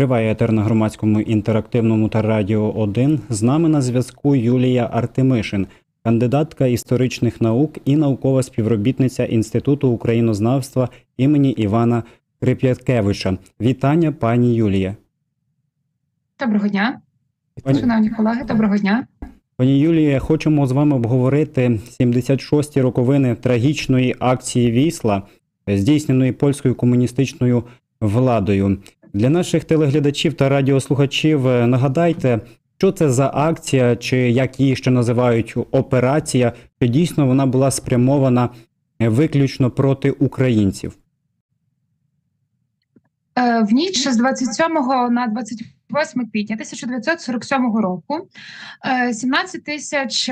Триває етер на громадському інтерактивному та радіо 1. З нами на зв'язку Юлія Артемишин, кандидатка історичних наук і наукова співробітниця Інституту українознавства імені Івана Крип'яткевича. Вітання, пані Юлія. Доброго дня, Пані, шановні колеги. Доброго дня. пані Юлія, хочемо з вами обговорити 76-ті роковини трагічної акції Вісла, здійсненої польською комуністичною владою. Для наших телеглядачів та радіослухачів е, нагадайте, що це за акція, чи як її ще називають операція, чи дійсно вона була спрямована е, виключно проти українців. Е, В ніч з 27 на 28 квітня 1947 року е, 17 тисяч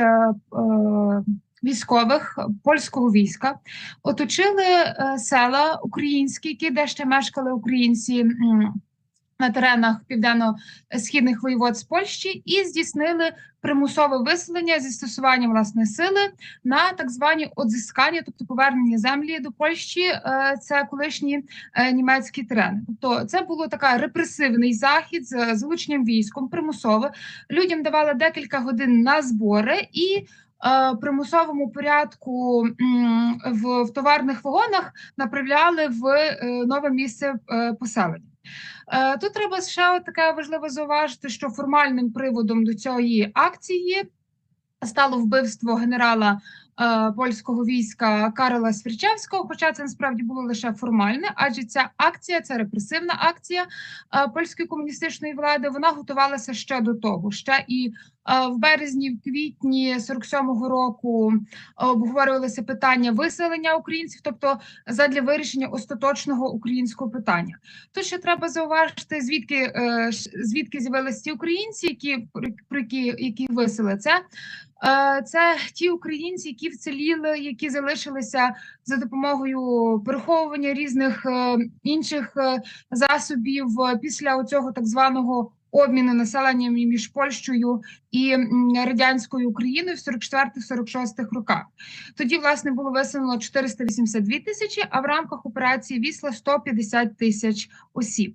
військових польського війська оточили е, села українські, які де ще мешкали українці. На теренах південно-східних воєводств Польщі і здійснили примусове виселення зі стосуванням власне сили на так звані одзискання, тобто повернення землі до Польщі. е, Це колишні е, німецькі терени. Тобто це було така репресивний захід з залученням військом, примусово. Людям давали декілька годин на збори і. Е, Примусовому порядку в, в товарних вагонах направляли в е, нове місце е, поселення. Тут треба ще таке важливо зауважити, що формальним приводом до цієї акції стало вбивство генерала польського війська Карла Свірчевського. Хоча це насправді було лише формальне, адже ця акція, ця репресивна акція польської комуністичної влади, вона готувалася ще до того. Ще і в березні, в квітні 47-го року е, обговорювалися питання виселення українців, тобто задля вирішення остаточного українського питання. Тут ще треба зауважити, звідки е, звідки з'явилися ті українці, які про які, які висели це. Е, Це ті українці, які вціліли, які залишилися за допомогою переховування різних е, інших е, засобів е, після цього так званого обміну населенням між Польщею і радянською Україною в 44-46 роках. Тоді власне було виселено 482 тисячі, а в рамках операції Вісла 150 тисяч осіб.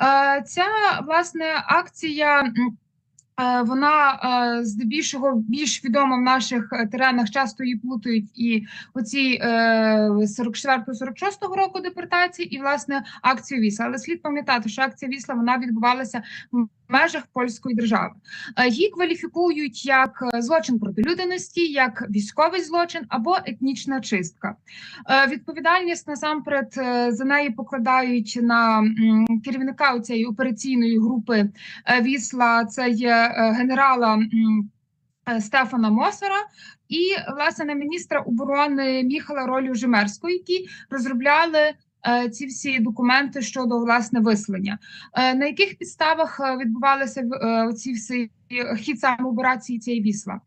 Е, Ця власне акція. Е, Вона е, здебільшого більш відома в наших е, теренах, часто її плутають і оці е, 44-46 року депортації, і власне акцію Вісла. Але слід пам'ятати, що акція Вісла вона відбувалася в межах польської держави. Е, Її кваліфікують як е, злочин проти людяності, як військовий злочин або етнічна чистка. Е, Відповідальність насамперед за неї покладають на керівника цієї операційної групи Вісла. Це є генерала. Стефана Мосера і власне міністра оборони Міхала Ролю Жемерського, які розробляли ці всі документи щодо власне виселення. Е, На яких підставах е, відбувалися е, ці всі хід саме операції цієї вісла?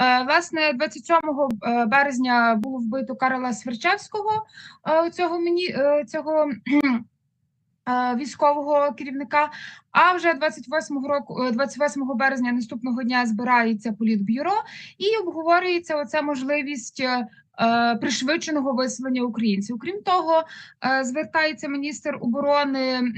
Е, Власне, 27 е, березня було вбито Карла Сверчевського, е, цього мені е, цього. е, Військового керівника, а вже 28 року, е, 28 березня наступного дня збирається політбюро і обговорюється оця можливість е, е, пришвидшеного виселення українців. Крім того, е, звертається міністр оборони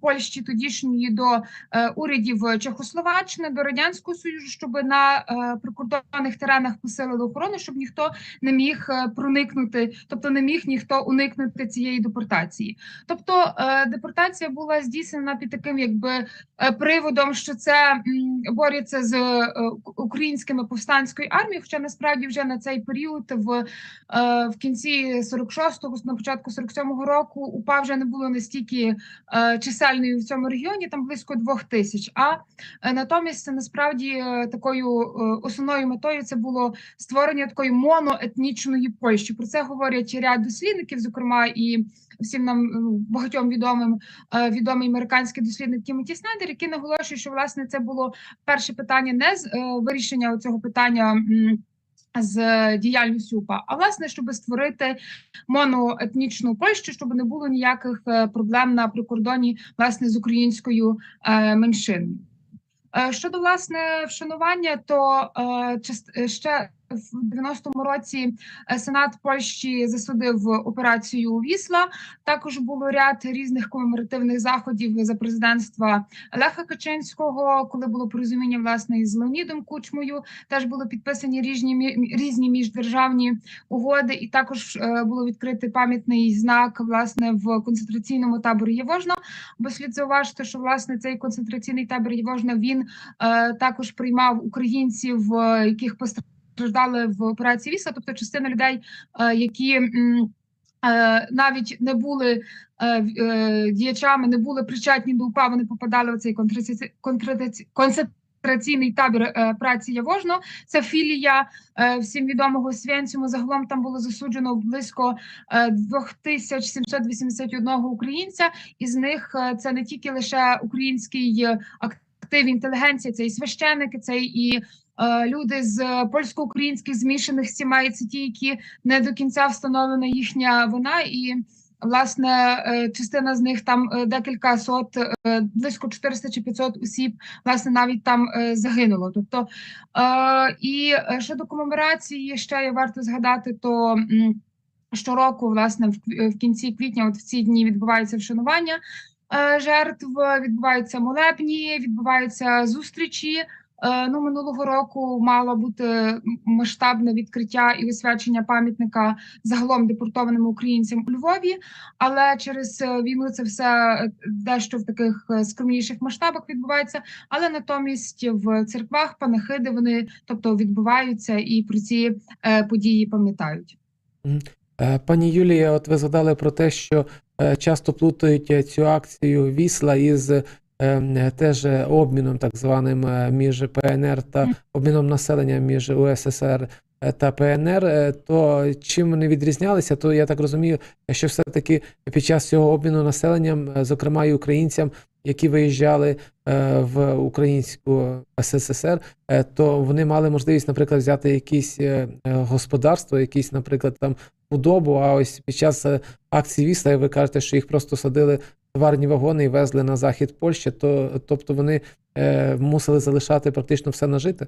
Польщі тодішньої до е, урядів Чехословаччини, до радянського союзу, щоб на е, прикордонних теренах посилили охорону, щоб ніхто не міг е, проникнути, тобто не міг ніхто уникнути цієї депортації. Тобто е, депортація була здійснена під таким, якби е, приводом, що це м, борються з е, українськими повстанською армією. Хоча насправді вже на цей період в, е, в кінці 46-го, на початку 47-го року УПА вже не було настільки е, чисельною в цьому регіоні, там близько двох тисяч. А е, натомість це насправді е, такою е, основною метою це було створення такої моноетнічної Польщі. Про це говорять ряд дослідників, зокрема і всім нам багатьом відомим е, відомий американський дослідник Тімоті Снайдер, який наголошує, що власне це було перше питання не з е, вирішення цього питання. З діяльністю УПА, а власне, щоб створити моноетнічну Польщу, щоб не було ніяких е, проблем на прикордоні власне з українською е, меншиною. Е, Щодо власне вшанування, то ще в 90-му році е, Сенат Польщі засудив операцію Вісла. Також було ряд різних комеморативних заходів за президентства Леха Качинського, коли було порозуміння власне із Леонідом Кучмою. Теж були підписані різні різні міждержавні угоди, і також е, було відкритий пам'ятний знак власне в концентраційному таборі Євожно. Бо слід зауважити, що власне цей концентраційний табір Євожно він е, також приймав українців, е, яких постраждали в операції Вісла, тобто частина людей, е, які е, навіть не були е, діячами, не були причетні до УПА, вони попадали в цей концентраційний табір праці Явожно. Це філія всім відомого Свєнцюму. Загалом там було засуджено близько е, 2781 українця. Із них це не тільки лише український актив інтелігенція, це і священники, це і люди з польсько-українських змішаних сімей. Це ті, які не до кінця встановлена їхня вина і. Власне, е, частина з них там е, декілька сот, е, близько 400 чи 500 осіб, власне, навіть там е, загинуло. Тобто, е, і е, щодо комеморації, ще є варто згадати, то щороку, власне, в, кінці квітня, от в ці дні відбувається вшанування е, жертв, відбуваються молебні, відбуваються зустрічі. Е, Ну, минулого року мало бути масштабне відкриття і освячення пам'ятника загалом депортованим українцям у Львові, але через е, війну це все е, дещо в таких скромніших масштабах відбувається. Але натомість в церквах панахиди вони тобто відбуваються і про ці події пам'ятають. Пані Юлія, от ви згадали про те, що часто плутають цю акцію Вісла із теж е, обміном, так званим е, між ПНР та обміном населення між УССР е, та ПНР. Е, То чим вони відрізнялися, то я так розумію, що все-таки під час цього обміну населенням, е, зокрема і українцям, які виїжджали е, в українську СССР, е, то вони мали можливість, наприклад, взяти якісь е, е, господарство, якісь, наприклад, там худобу. А ось під час е, акції Вісла, ви кажете, що їх просто садили товарні вагони і везли на захід Польщі, то тобто вони е, мусили залишати практично все нажите.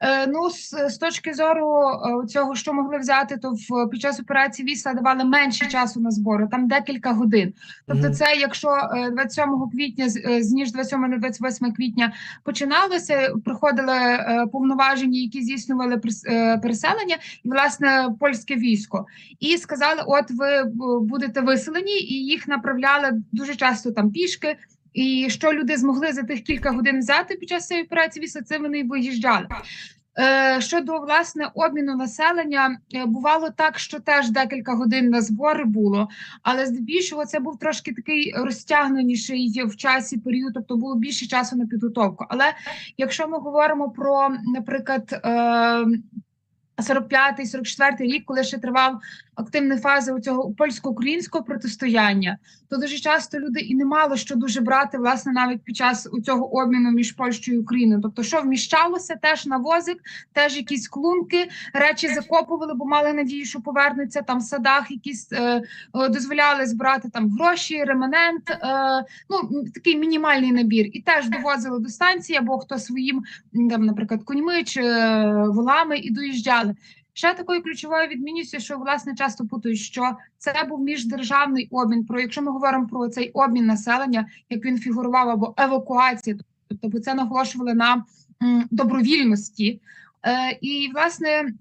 Е, Ну, з, з точки зору е, цього, що могли взяти, то в під час операції Вісла давали менше часу на збори, там декілька годин. Тобто, це якщо е, 27 квітня, з е, ніж 27 на 28 квітня починалося, приходили е, повноважені, які здійснювали е, переселення, і власне польське військо, і сказали: от ви будете виселені, і їх направляли дуже часто там пішки. І що люди змогли за тих кілька годин взяти під час цієї операції Вісла, це вони й виїжджали. Е, Щодо власне обміну населення, е, бувало так, що теж декілька годин на збори було, але здебільшого це був трошки такий розтягненіший в часі період, тобто було більше часу на підготовку. Але якщо ми говоримо про, наприклад, е, 45-й, 44-й рік, коли ще тривав активна фаза у цього польсько-українського протистояння, то дуже часто люди і не мали що дуже брати, власне, навіть під час у цього обміну між Польщею і Україною. Тобто, що вміщалося, теж на возик, теж якісь клунки, речі закопували, бо мали надію, що повернуться там в садах, якісь е, е, дозволяли збирати там гроші, реманент, е, ну такий мінімальний набір, і теж довозили до станції, або хто своїм там, наприклад, коньми чи е, волами і доїжджали. Ще такою ключовою відмінністю, що власне часто путають, що це був міждержавний обмін. Про якщо ми говоримо про цей обмін населення, як він фігурував, або евакуація, тобто бо це наголошували на добровільності. Е, і власне.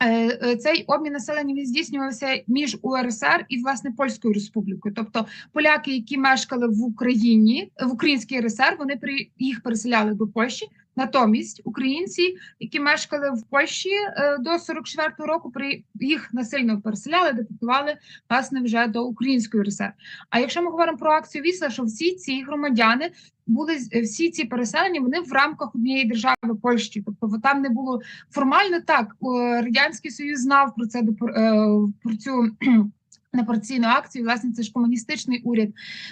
е, е, Цей обмін населення він здійснювався між УРСР і власне Польською Республікою. Тобто поляки, які мешкали в Україні, в Українській РСР, вони їх переселяли до Польщі. Натомість українці, які мешкали в Польщі е, до 44-го року, при їх насильно переселяли, депортували власне вже до Української РСР. А якщо ми говоримо про акцію Вісла, що всі ці громадяни були всі ці переселення, вони в рамках однієї держави Польщі, тобто там не було формально так. Радянський Союз знав про це е, про цю. Непорційну акцію, власне, це ж комуністичний уряд.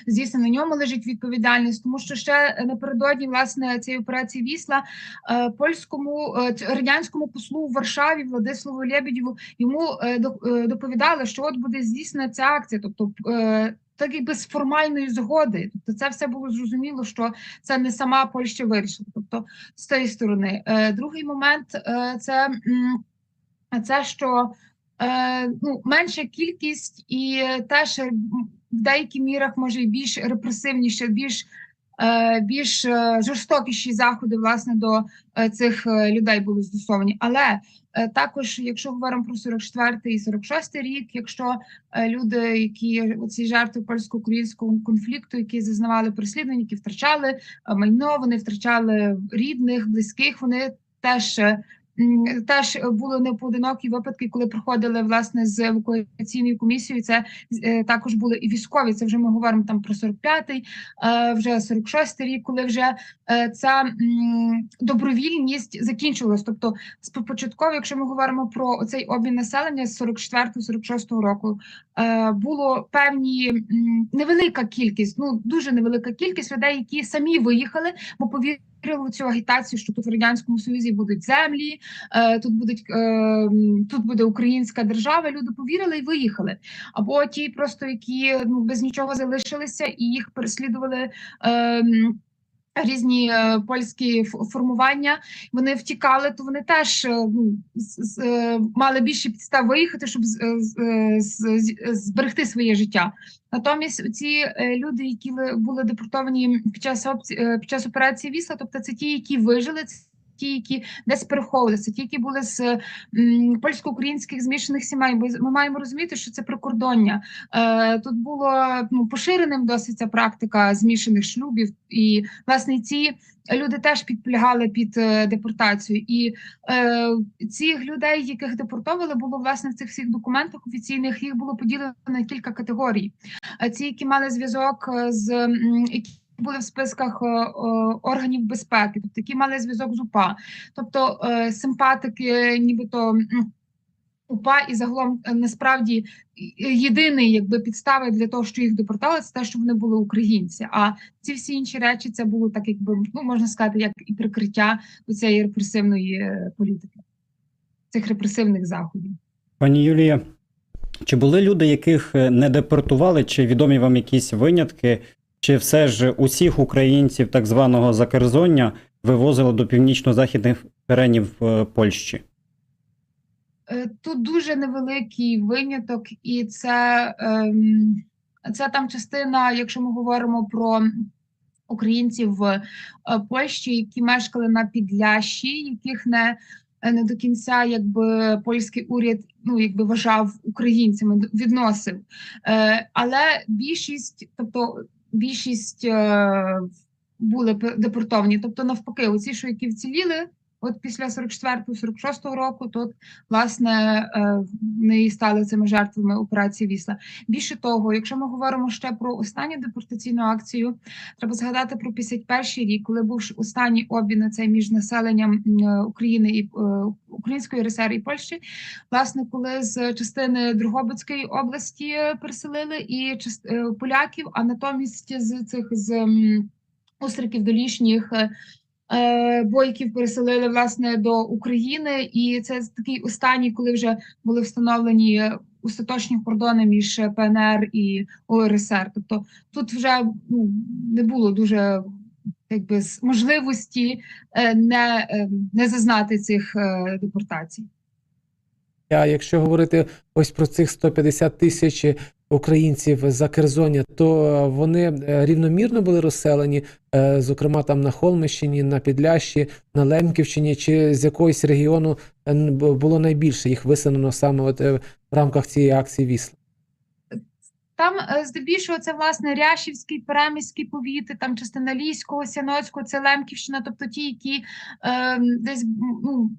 Звісно, на ньому лежить відповідальність, тому що ще напередодні власне цієї операції Вісла е, польському е, радянському послу в Варшаві Владиславу Лебедєву йому е, до- доповідали, що от буде здійснена ця акція, тобто. так якби з формальної згоди. Тобто, це все було зрозуміло, що це не сама Польща вирішила. Тобто, з тієї сторони, другий момент це, це що ну, менша кількість і теж е, в деяких мірах може і більш репресивніше, більш е, більш е, жорстокіші заходи власне до е, цих е, людей були застосовані. Але е, також, якщо говоримо про 44 і 46 рік, якщо е, люди, які ці жертви польсько-українського конфликту, які зазнавали переслідувань, які втрачали е, майно, вони втрачали рідних, близьких, вони теж. Теж були непоодинокі випадки, коли приходили власне з евакуаційною комісією. Це е, також були і військові. Це вже ми говоримо там про 45-й, е, вже 46-й рік, коли вже е, ця добровільність закінчилась. Тобто, спочатково, якщо ми говоримо про цей обмін населення з 44-46 року, було певні невелика кількість, ну дуже невелика кількість людей, які самі виїхали, бо повірили в цю агітацію, що тут в радянському союзі будуть землі, е, тут будуть е, тут буде українська держава. Люди повірили і виїхали. Або ті, просто які ну без нічого залишилися, і їх переслідували. Різні е, польські формування вони втікали, то вони теж е, ну, е, мали більше підстав виїхати, щоб зберегти своє життя. Натомість ці люди, які були депортовані під час під час операції Вісла, тобто це ті, які вижили, ті, які десь переховувалися, ті, які були з польсько-українських змішаних сімей. Бо ми маємо розуміти, що це прикордоння. Е, Тут було ну, поширеним досить ця практика змішаних шлюбів, і власне ці люди теж підполягали під е, депортацію. І е, цих людей, яких депортовали, було власне в цих всіх документах офіційних їх було поділено на кілька категорій. Е, Ці, які мали зв'язок з які були в списках е, е, органів безпеки, тобто які мали зв'язок з УПА, тобто е, симпатики, нібито. УПА і загалом насправді єдиний якби підстави для того, що їх депортували, це те, що вони були українці. А ці всі інші речі це було так, якби ну можна сказати, як і прикриття до цієї репресивної політики, цих репресивних заходів. Пані Юлія, чи були люди, яких не депортували, чи відомі вам якісь винятки, чи все ж усіх українців так званого Закерзоння вивозили до північно-західних теренів е, Польщі? Е, Тут дуже невеликий виняток, і це, ем, це там частина, якщо ми говоримо про українців в е, Польщі, які мешкали на Підлящі, яких не, не до кінця якби польський уряд ну якби вважав українцями, відносив. Але більшість, тобто більшість е, були депортовані. Тобто, навпаки, оці, що які вціліли. От після 44-46 року, тут власне е, вони стали цими жертвами операції Вісла. Більше того, якщо ми говоримо ще про останню депортаційну акцію, треба згадати про 51 рік, коли був останній обмін цей між населенням е, України і е, Української РСР і Польщі. Власне, коли з частини Дрогобицької області переселили і е, поляків, а натомість з цих з остриків долішніх. Е, Бойків переселили власне до України, і це такий останній, коли вже були встановлені остаточні кордони між ПНР і ОРСР. Тобто тут вже ну, не було дуже якби можливості е, не, е, не зазнати цих депортацій. А якщо говорити ось про цих 150 тисяч українців за Керзоня, то вони е, рівномірно були розселені, е, зокрема там на Холмищині, на Підлящі, на Лемківщині, чи з якогось регіону е, було найбільше їх виселено саме от е, в рамках цієї акції Вісла? Там е, здебільшого це власне Ряшівський, Переміський повіти, там частина Ліського, Сяноцького, це Лемківщина, тобто ті, які е, десь ну,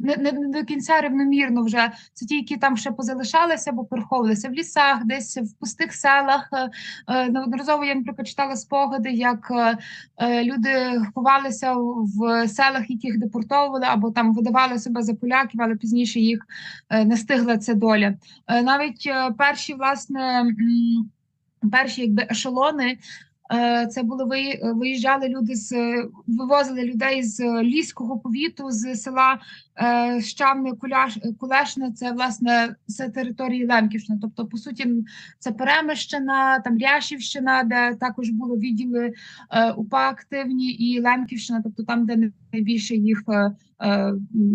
не, не, до кінця рівномірно вже це ті, які там ще позалишалися або переховувалися в лісах, десь в пустих селах. Е, е, неодноразово я, наприклад, читала спогади, як е, е, люди ховалися в селах, яких депортовували, або там видавали себе за поляків, але пізніше їх е, настигла ця доля. Е, Навіть е, перші, власне, перші якби ешелони. е, Це були ви- виїжджали люди з вивозили людей з ліського повіту, з села е, Щавне, Куляш, Кулешне це власне з території Лемківщини. Тобто, по суті, це Перемищина, там Ряшівщина, де також були відділи е, УПА активні, і Лемківщина, тобто там, де найбільше їх е,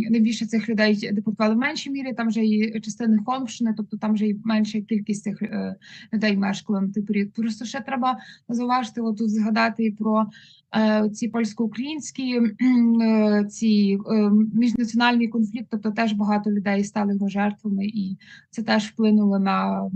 найбільше цих людей депортували в меншій мірі. Там вже і частини Холмщини, тобто там вже і менша кількість цих людей мешкала на той період. Просто ще треба зауважити, отут згадати і про ці польсько-українські е, ці міжнаціональні конфлікти, конфлікт, тобто теж багато людей стали його жертвами, і це теж вплинуло на.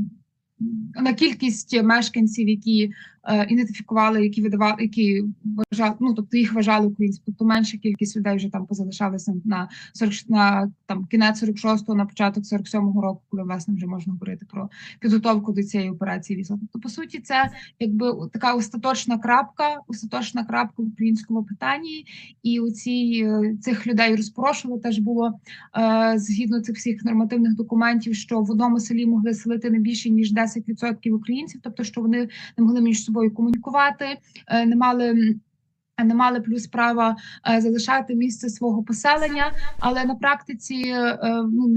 На кількість мешканців, які е, ідентифікували, які видавали, які вважали, ну тобто їх вважали українцями, тобто менша кількість людей вже там позалишалися на 40, на там кінець 46-го, на початок 47-го року, коли власне вже можна говорити про підготовку до цієї операції візла. Тобто, по суті, це якби така остаточна крапка, остаточна крапка в українському питанні, і у цій е, цих людей розпорошували теж було е, згідно цих всіх нормативних документів, що в одному селі могли селити не більше ніж 10% українців, тобто що вони не могли між собою комунікувати, е, не мали. Не мали плюс права е, залишати місце свого поселення, але на практиці е, ну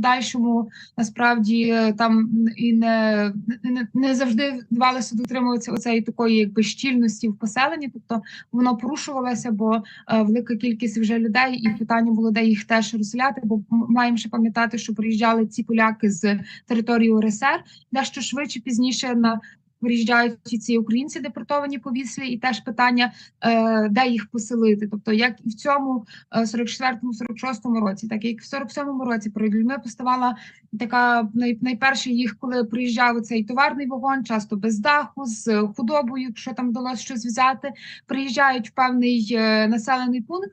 подальшому насправді е, там і не, не, не завжди вдавалося дотримуватися оцеї такої якби щільності в поселенні, тобто воно порушувалося, бо е, велика кількість вже людей, і питання було, де їх теж розселяти. Бо маємо ще пам'ятати, що приїжджали ці поляки з території УРСР, дещо швидше пізніше на. Виїжджають ці українці депортовані по віслі, і теж питання, е, де їх поселити. Тобто, як і в цьому е, 44-46 році, так як в 47-му році перед людьми поставала така най, найперше їх, коли приїжджав цей товарний вагон, часто без даху, з худобою, якщо там вдалося щось взяти, приїжджають в певний е, населений пункт,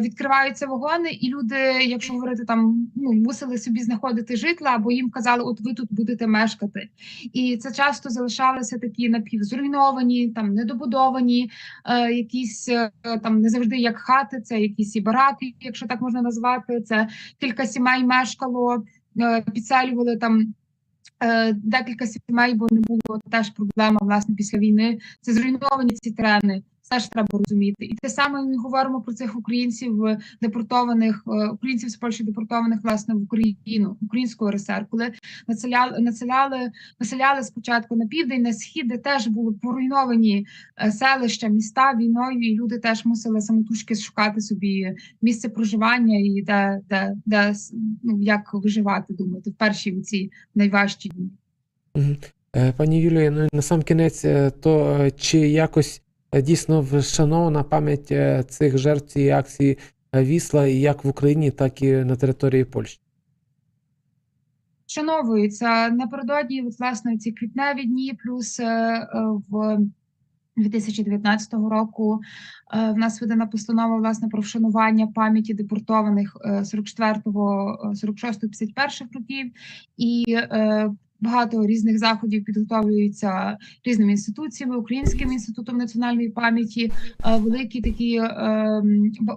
відкриваються вагони, і люди, якщо говорити там, ну мусили собі знаходити житла, або їм казали, от ви тут будете мешкати. І це часто залишалися такі напівзруйновані, там недобудовані, е, якісь е, там не завжди як хати, це якісь і бараки, якщо так можна назвати. Це кілька сімей мешкало, е, підселювали там. е, Декілька сімей, бо не було теж проблема власне після війни. Це зруйновані ці терени. Це ж треба розуміти. І те саме ми говоримо про цих українців е, депортованих, е, українців з Польщі депортованих власне в Україну, українську РСР, коли населяли, населяли, населяли спочатку на південь, на схід, де теж були поруйновані е, селища, міста війною, і люди теж мусили самотужки шукати собі місце проживання і де, де, де ну, як виживати, думати, в перші ці найважчі дні. Пані Юлія, ну на сам кінець, то чи якось дійсно вшанована пам'ять е, цих жертв цієї акції е, Вісла як в Україні, так і на території Польщі? Вшановуються напередодні, власне, ці квітневі дні, плюс е, е, в 2019 року е, в нас видана постанова власне про вшанування пам'яті депортованих е, 44-го, е, 46-го, 51-х років, і е, багато різних заходів підготовлюються різними інституціями, Українським інститутом національної пам'яті. Е, Великі такі е,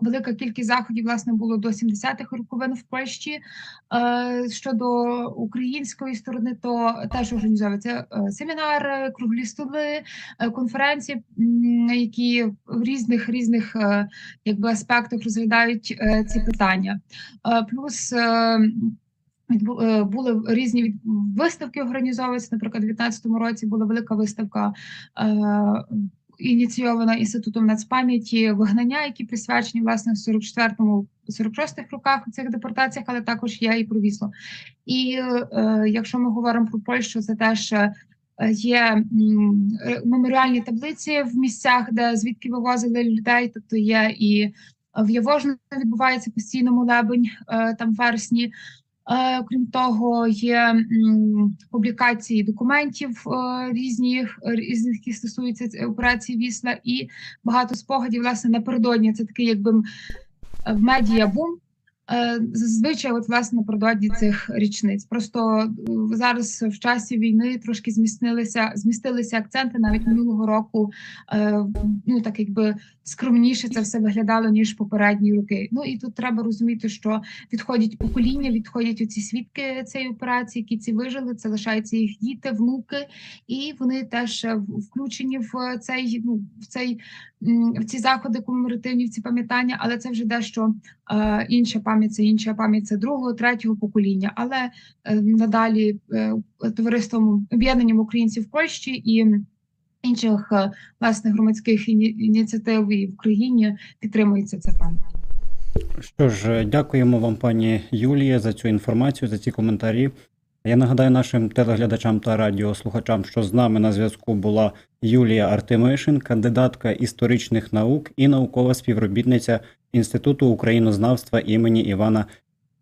велика кількість заходів власне було до 70-х роковин в Польщі. Е, Щодо української сторони, то теж організовуються е, семінари, круглі столи, конференції, які в різних різних якби аспектах розглядають ці питання. Плюс були різні виставки організовуються. Наприклад, у 2019 році була велика виставка. е, Ініційована інститутом нацпам'яті вигнання, які присвячені власне 44-му 46-х роках у цих депортаціях, але також є і про вісло. І е, якщо ми говоримо про Польщу, це теж е, є е, меморіальні таблиці в місцях, де звідки вивозили людей. Тобто є і в Яворжно відбувається постійно молебень е, там вересні. Е, Крім того, є публікації документів е, різних, різних, які стосуються операції Вісла, і багато спогадів власне напередодні. Це такий, якби в медіа бум. Е, Зазвичай, от власне напередодні цих річниць. Просто зараз в часі війни трошки змістилися, змістилися акценти навіть минулого року. Ну так якби скромніше це все виглядало ніж попередні роки. Ну і тут треба розуміти, що відходять покоління, відходять оці свідки цієї операції, які ці вижили. Це лишаються їх діти, внуки, і вони теж е, включені в цей ну в цей в ці заходи комеморативні, в ці пам'ятання, але це вже дещо е, інша пам'ять, це інша пам'ять це другого, третього покоління. Але е, надалі е, товариством об'єднанням українців в Польщі і інших е, власне громадських ініціатив і в Україні підтримується ця пам'ять. Що ж, дякуємо вам, пані Юлія, за цю інформацію, за ці коментарі. Я нагадаю нашим телеглядачам та радіослухачам, що з нами на зв'язку була Юлія Артемишин, кандидатка історичних наук і наукова співробітниця Інституту українознавства імені Івана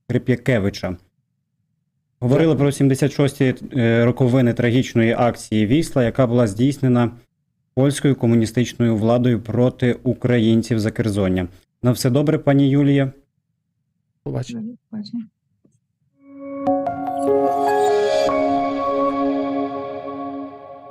Крип'якевича. Говорили про 76-ті е, роковини трагічної акції Вісла, яка була здійснена польською комуністичною владою проти українців Закерзоння. На все добре, пані Юлія. Бачимо.